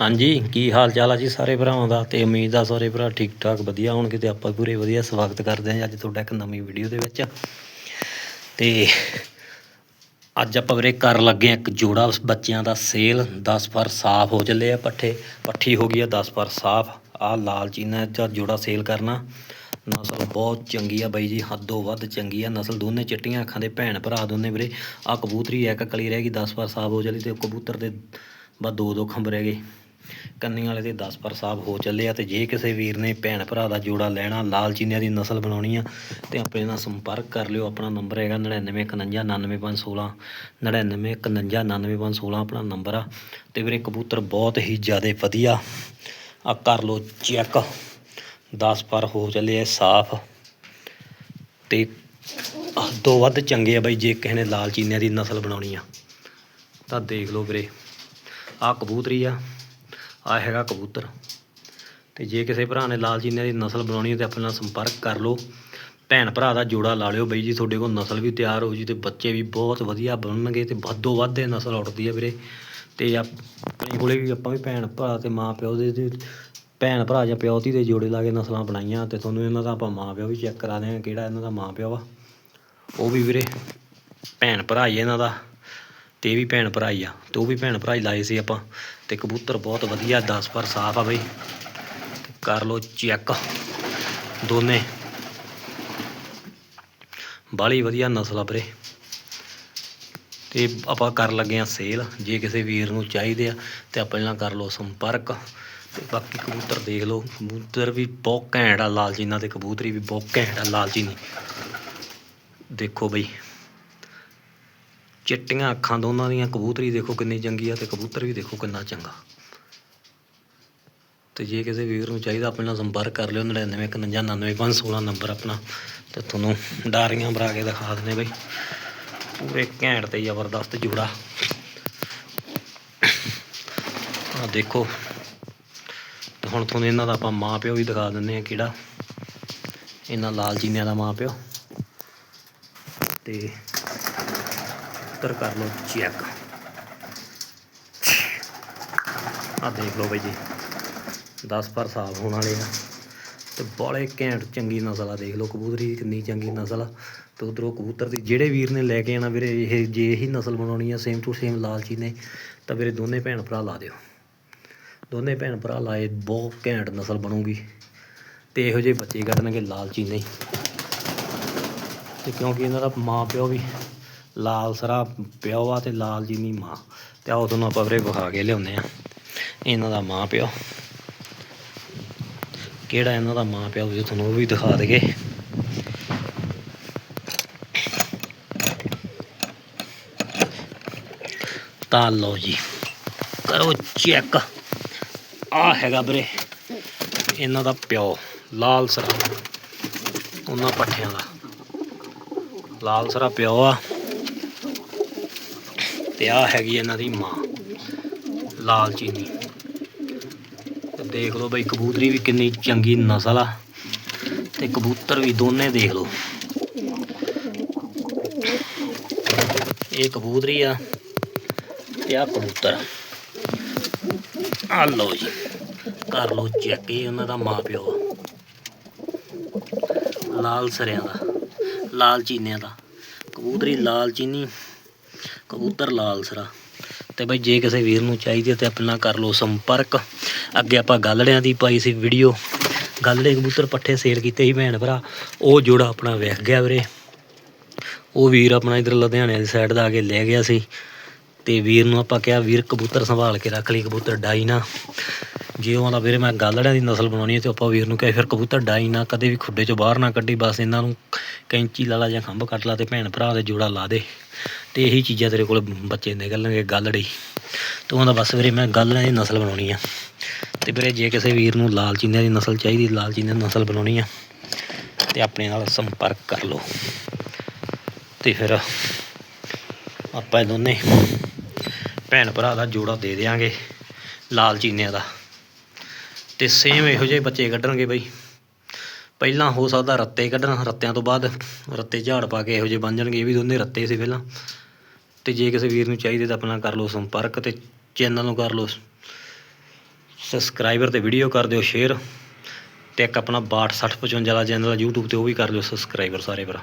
ਹਾਂਜੀ, ਕੀ ਹਾਲ ਚਾਲ ਆ ਜੀ ਸਾਰੇ ਭਰਾਵਾਂ ਦਾ? ਤੇ ਉਮੀਦ ਆ ਸਾਰੇ ਭਰਾ ਠੀਕ ਠਾਕ ਵਧੀਆ ਹੋਣਗੇ ਤੇ ਆਪਾਂ ਪੂਰੇ ਵਧੀਆ ਸਵਾਗਤ ਕਰਦੇ ਹਾਂ ਅੱਜ ਤੁਹਾਡਾ ਇੱਕ ਨਵੀਂ ਵੀਡੀਓ ਦੇ ਵਿੱਚ। ਤੇ ਅੱਜ ਆਪਾਂ ਵੀਰੇ ਕਰਨ ਲੱਗੇ ਹਾਂ ਇੱਕ ਜੋੜਾ, ਬੱਚਿਆਂ ਦਾ ਸੇਲ 10 ਪਰ ਸਾਫ਼ ਹੋ ਚੱਲੇ ਆ ਪੱਠੇ। ਪੱਠੀ ਹੋ ਗਈ ਆ 10 ਪਰ ਸਾਫ਼, ਆ ਲਾਲ ਚੀਨਾ ਦਾ ਜੋੜਾ ਸੇਲ ਕਰਨਾ। ਨਸਲ ਬਹੁਤ ਚੰਗੀ ਆ ਬਾਈ ਜੀ, ਹੱਦੋਂ ਵੱਧ ਚੰਗੀ ਆ। ਨਸਲ ਦੋਨੇ ਚਿੱਟੀਆਂ ਅੱਖਾਂ ਦੇ ਭੈਣ ਭਰਾ ਦੋਨੇ ਵੀਰੇ। ਆ ਕਬੂਤਰੀ ਇੱਕ ਕਲੀ ਰਹਿ ਗਈ 10 ਪਰ ਸਾਫ਼ ਹੋ ਚੱਲੀ ਤੇ ਕਬੂਤਰ ਦੇ ਬਸ ਦੋ ਦੋ ਖੰਭ ਰਹਿ ਗਏ। ਕੰਨੀ ਵਾਲੇ ਦੇ 10 ਪਰ ਸਾਫ਼ ਹੋ ਚੱਲੇ ਆ ਤੇ ਜੇ ਕਿਸੇ ਵੀਰ ਨੇ ਭੈਣ ਭਰਾ ਦਾ ਜੋੜਾ ਲੈਣਾ, ਲਾਲ ਚੀਨਿਆਂ ਦੀ ਨਸਲ ਬਣਾਉਣੀ ਆ, ਤੇ ਆਪਣੇ ਨਾਲ ਸੰਪਰਕ ਕਰ ਲਿਓ। ਆਪਣਾ ਨੰਬਰ ਹੈਗਾ 9951999516 9951999516 ਆਪਣਾ ਨੰਬਰ ਆ ਤੇ ਵੀਰੇ ਕਬੂਤਰ ਬਹੁਤ ਹੀ ਜ਼ਿਆਦਾ ਵਧੀਆ ਆ। ਕਰ ਲਓ ਚੈੱਕ। 10 ਪਰ ਹੋ ਚੱਲੇ ਆ, ਸਾਫ਼। ਤੇ ਦੋ ਵੱਧ ਚੰਗੇ ਆ ਬਾਈ, ਜੇ ਕਿਸੇ ਨੇ ਲਾਲ ਚੀਨਿਆਂ ਦੀ ਨਸਲ ਬਣਾਉਣੀ ਆ। ਤਾਂ ਦੇਖ ਲਓ ਵੀਰੇ ਆ ਕਬੂਤਰੀ ਆ। ਆ ਹੈਗਾ ਕਬੂਤਰ। ਤੇ ਜੇ ਕਿਸੇ ਭਰਾ ਨੇ ਲਾਲ ਚੀਨੇ ਦੀ ਨਸਲ ਬਣਾਉਣੀ ਹੈ ਤੇ ਆਪਣੇ ਨਾਲ ਸੰਪਰਕ ਕਰ ਲਓ। ਭੈਣ ਭਰਾ ਦਾ ਜੋੜਾ ਲਾ ਲਿਓ ਬਈ ਜੀ, ਤੁਹਾਡੇ ਕੋਲ ਨਸਲ ਵੀ ਤਿਆਰ ਹੋ ਜੀ ਤੇ ਬੱਚੇ ਵੀ ਬਹੁਤ ਵਧੀਆ ਬਣਨਗੇ ਤੇ ਵੱਧੋ ਵੱਧ ਇਹ ਨਸਲ ਉੱਠਦੀ ਹੈ ਵੀਰੇ। ਤੇ ਆਪਣੇ ਕੋਲੇ ਵੀ ਆਪਾਂ ਵੀ ਭੈਣ ਭਰਾ ਤੇ ਮਾਂ ਪਿਓ ਦੇ ਭੈਣ ਭਰਾ ਜਾਂ ਪਿਓ ਧੀ ਦੇ ਜੋੜੇ ਲਾ ਕੇ ਨਸਲਾਂ ਬਣਾਈਆਂ ਤੇ ਤੁਹਾਨੂੰ ਇਹਨਾਂ ਦਾ ਆਪਾਂ ਮਾਂ ਪਿਓ ਵੀ ਚੈੱਕ ਕਰਾ ਦਿਆਂਗੇ ਕਿਹੜਾ ਇਹਨਾਂ ਦਾ ਮਾਂ ਪਿਓ ਵਾ ਉਹ ਵੀ ਵੀਰੇ ਭੈਣ ਭਰਾ ਹੀ ਇਹਨਾਂ ਦਾ। ਤੇ ਇਹ ਵੀ ਭੈਣ ਭਰਾ ਹੀ ਆ, ਤੇ ਉਹ ਵੀ ਭੈਣ ਭਰਾ ਹੀ ਲਾਏ ਸੀ ਆਪਾਂ, ਤੇ ਕਬੂਤਰ ਬਹੁਤ ਵਧੀਆ 10 ਪਰ ਸਾਫ਼ ਆ ਬਈ। ਤੇ ਕਰ ਲਓ ਚੈੱਕ ਦੋਨੇ। ਬਾਲੀ ਵਧੀਆ ਨਸਲ ਆ ਵੀਰੇ। ਤੇ ਆਪਾਂ ਕਰਨ ਲੱਗੇ ਆ ਸੇਲ, ਜੇ ਕਿਸੇ ਵੀਰ ਨੂੰ ਚਾਹੀਦੇ ਆ, ਤੇ ਆਪਣੇ ਨਾਲ ਕਰ ਲਓ ਸੰਪਰਕ। ਤੇ ਬਾਕੀ ਕਬੂਤਰ ਦੇਖ ਲਓ, ਕਬੂਤਰ ਵੀ ਬਹੁਤ ਘੈਂਟ ਆ ਲਾਲਚੀਨਾ ਤੇ ਕਬੂਤਰੀ ਵੀ ਬਹੁਤ ਘੈਂਟ ਆ ਲਾਲਚੀਨੀ ਦੇਖੋ ਬਈ। ਚਿੱਟੀਆਂ ਅੱਖਾਂ ਦੋਨਾਂ ਦੀਆਂ, ਕਬੂਤਰੀ ਦੇਖੋ ਕਿੰਨੀ ਚੰਗੀ ਆ ਤੇ ਕਬੂਤਰ ਵੀ ਦੇਖੋ ਕਿੰਨਾ ਚੰਗਾ। ਤੇ ਜੇ ਕਿਸੇ ਵੀਰ ਨੂੰ ਚਾਹੀਦਾ, ਆਪਣੇ ਨਾਲ ਸੰਪਰਕ ਕਰ ਲਿਓ 9991999516 ਨੰਬਰ ਆਪਣਾ, ਤੇ ਤੁਹਾਨੂੰ ਡਾਰੀਆਂ ਭਰਾ ਕੇ ਦਿਖਾ ਦਿੰਦੇ ਬਈ। ਪੂਰੇ ਘੈਂਟ ਤੇ ਜ਼ਬਰਦਸਤ ਜੋੜਾ। ਆ ਦੇਖੋ, ਤੇ ਹੁਣ ਤੁਹਾਨੂੰ ਇਹਨਾਂ ਦਾ ਆਪਾਂ ਮਾਂ ਪਿਓ ਵੀ ਦਿਖਾ ਦਿੰਦੇ ਆ ਕਿਹੜਾ। ਇਹਨਾਂ ਲਾਲ ਜੀਨਿਆਂ ਦਾ ਮਾਂ ਪਿਓ ਤੇ ਉੱਤਰ ਕਰ ਲਓ, ਚੈੱਕ। ਆ ਦੇਖ ਲਓ ਬਾਈ ਜੀ 10 ਪਰ ਸਾਫ਼ ਹੋਣ ਵਾਲੇ ਆ। ਤੇ ਬਾਲੇ ਘੈਂਟ ਚੰਗੀ ਨਸਲ ਆ, ਦੇਖ ਲਓ ਕਬੂਤਰੀ ਕਿੰਨੀ ਚੰਗੀ ਨਸਲ ਆ। ਤੇ ਉਧਰੋਂ ਕਬੂਤਰ ਦੀ ਜਿਹੜੇ ਵੀਰ ਨੇ ਲੈ ਕੇ ਆਣਾ ਵੀਰੇ, ਇਹ ਜੇ ਇਹੀ ਨਸਲ ਬਣਾਉਣੀ ਆ ਸੇਮ ਟੂ ਸੇਮ ਲਾਲ ਨੇ, ਤਾਂ ਵੀਰੇ ਦੋਨੇ ਭੈਣ ਭਰਾ ਲਾ ਦਿਓ। ਦੋਨੇ ਭੈਣ ਭਰਾ ਲਾਏ, ਬਹੁਤ ਘੈਂਟ ਨਸਲ ਬਣੂਗੀ। ਤੇ ਇਹੋ ਜਿਹੇ ਬੱਚੇ ਕੱਢਣਗੇ ਲਾਲ ਚੀ ਨਹੀਂ। ਤੇ ਕਿਉਂਕਿ ਇਹਨਾਂ ਦਾ ਮਾਂ ਪਿਓ ਵੀ ਲਾਲ ਸਰਾ ਪਿਓ ਆ ਤੇ ਲਾਲ ਜੀ ਦੀ ਮਾਂ। ਤੇ ਆਓ ਤੁਹਾਨੂੰ ਆਪਾਂ ਵੀਰੇ ਵਿਖਾ ਕੇ ਲਿਆਉਂਦੇ ਆ। ਇਹਨਾਂ ਦਾ ਮਾਂ ਪਿਓ। ਕਿਹੜਾ ਇਹਨਾਂ ਦਾ ਮਾਂ ਪਿਓ ਵੀ ਤੁਹਾਨੂੰ ਉਹ ਵੀ ਦਿਖਾ ਦੇਗੇ ਤਾਂ ਲਓ ਜੀ, ਕਰੋ ਚੈੱਕ। ਆ ਹੈਗਾ ਵੀਰੇ, ਇਹਨਾਂ ਦਾ ਪਿਓ, ਲਾਲ ਸਰਾ। ਉਹਨਾਂ ਪੱਠਿਆਂ ਦਾ। ਲਾਲ ਸਰਾ ਪਿਓ ਆ। ਤੇ ਆ ਹੈਗੀ ਇਹਨਾਂ ਦੀ ਮਾਂ, ਲਾਲ ਚੀਨੀ। ਦੇਖ ਲਓ ਬਈ ਕਬੂਤਰੀ ਵੀ ਕਿੰਨੀ ਚੰਗੀ ਨਸਲ ਆ, ਤੇ ਕਬੂਤਰ ਵੀ ਦੋਨੇ ਦੇਖ ਲਓ। ਇਹ ਕਬੂਤਰੀ ਆ ਤੇ ਆ ਕਬੂਤਰ ਆ। ਲਓ ਜੀ, ਕਰ ਲਓ ਚੈੱਕ, ਇਹ ਉਹਨਾਂ ਦਾ ਮਾਂ ਪਿਓ ਆ। ਲਾਲ ਸਰਿਆਂ ਦਾ, ਲਾਲ ਚੀਨਿਆਂ ਦਾ। ਕਬੂਤਰੀ ਲਾਲ ਚੀਨੀ। ਕਬੂਤਰ ਲਾਲ ਸਰਾ। ਤੇ ਬਈ ਜੇ ਕਿਸੇ ਵੀਰ ਨੂੰ ਚਾਹੀਦੀ ਹੈ ਤੇ ਆਪਣਾ ਕਰ ਲਓ ਸੰਪਰਕ। ਅੱਗੇ ਆਪਾਂ ਗੱਲੜਿਆਂ ਦੀ ਪਾਈ ਸੀ ਵੀਡੀਓ ਗੱਲੜੇ ਕਬੂਤਰ ਪੱਠੇ ਸੇਲ ਕੀਤੇ ਸੀ ਭੈਣ ਭਰਾ। ਉਹ ਜੋੜਾ ਆਪਣਾ ਵਿਕ ਗਿਆ ਵੀਰੇ। ਉਹ ਵੀਰ ਆਪਣਾ ਇਧਰ ਲੁਧਿਆਣੇ ਦੀ ਸਾਈਡ ਦਾ ਆ ਕੇ ਲੈ ਗਿਆ ਸੀ। ਤੇ ਵੀਰ ਨੂੰ ਆਪਾਂ ਕਿਹਾ, ਵੀਰ ਕਬੂਤਰ ਸੰਭਾਲ ਕੇ ਰੱਖ ਲਈ, ਕਬੂਤਰ ਡਾਈ ਨਾ। ਜੇ ਉਹ ਆਂਦਾ ਵੀਰੇ ਮੈਂ ਗਾਲੜਿਆਂ ਦੀ ਨਸਲ ਬਣਾਉਣੀ ਹੈ ਤੇ ਆਪਾਂ ਵੀਰ ਨੂੰ ਕਹੇ ਫਿਰ ਕਬੂਤਰ ਡਾਈ ਨਾ, ਕਦੇ ਵੀ ਖੁੱਡੇ ਚੋਂ ਬਾਹਰ ਨਾ ਕੱਢੀ, ਬਸ ਇਹਨਾਂ ਨੂੰ ਕੈਂਚੀ ਲਾ ਲਾ ਜਾਂ ਖੰਭ ਕੱਟ ਲਾ ਤੇ ਭੈਣ ਭਰਾ ਦੇ ਜੋੜਾ ਲਾ ਦੇ। ਤੇ ਇਹੀ ਚੀਜ਼ਾਂ ਤੇਰੇ ਕੋਲ ਬੱਚੇ ਨਿਕਲਣਗੇ ਗੱਲੜੀ। ਤੇ ਉਹਦਾ ਬਸ ਵੀਰੇ ਮੈਂ ਗਾਲੜਿਆਂ ਦੀ ਨਸਲ ਬਣਾਉਣੀ ਆ। ਤੇ ਵੀਰੇ ਜੇ ਕਿਸੇ ਵੀਰ ਨੂੰ ਲਾਲ ਚੀਨਿਆਂ ਦੀ ਨਸਲ ਚਾਹੀਦੀ, ਲਾਲ ਚੀਨਿਆਂ ਦੀ ਨਸਲ ਬਣਾਉਣੀ ਆ, ਤੇ ਆਪਣੇ ਨਾਲ ਸੰਪਰਕ ਕਰ ਲਓ। ਤੇ ਫਿਰ ਆਪਾਂ ਦੋਨੇ ਭੈਣ ਭਰਾ ਦਾ ਜੋੜਾ ਦੇ ਦੇਾਂਗੇ ਲਾਲ ਚੀਨਿਆਂ ਦਾ। ਤੇ ਸੇਮ ਇਹੋ ਜਿਹੇ ਬੱਚੇ ਕੱਢਣਗੇ ਬਈ। ਪਹਿਲਾਂ ਹੋ ਸਕਦਾ ਰੱਤੇ ਕੱਢਣ, ਰੱਤਿਆਂ ਤੋਂ ਬਾਅਦ ਰੱਤੇ ਝਾੜ ਪਾ ਕੇ ਇਹੋ ਜਿਹੇ ਬਣ ਜਾਣਗੇ, ਇਹ ਵੀ ਦੋਨੇ ਰੱਤੇ ਸੀ ਪਹਿਲਾਂ। ਤੇ ਜੇ ਕਿਸੇ ਵੀਰ ਨੂੰ ਚਾਹੀਦੇ ਤਾਂ ਆਪਣਾ ਕਰ ਲਓ ਸੰਪਰਕ ਤੇ ਚੈਨਲ ਨੂੰ ਕਰ ਲਓ। ਸਬਸਕ੍ਰਾਈਬਰ ਤੇ ਵੀਡੀਓ ਕਰ ਦਿਓ ਸ਼ੇਅਰ ਤੇ ਇੱਕ ਆਪਣਾ 62 60 55 ਦਾ ਚੈਨਲ ਆ YouTube ਤੇ ਉਹ ਵੀ ਕਰ ਲਿਓ ਸਬਸਕ੍ਰਾਈਬਰ ਸਾਰੇ ਭਰਾ।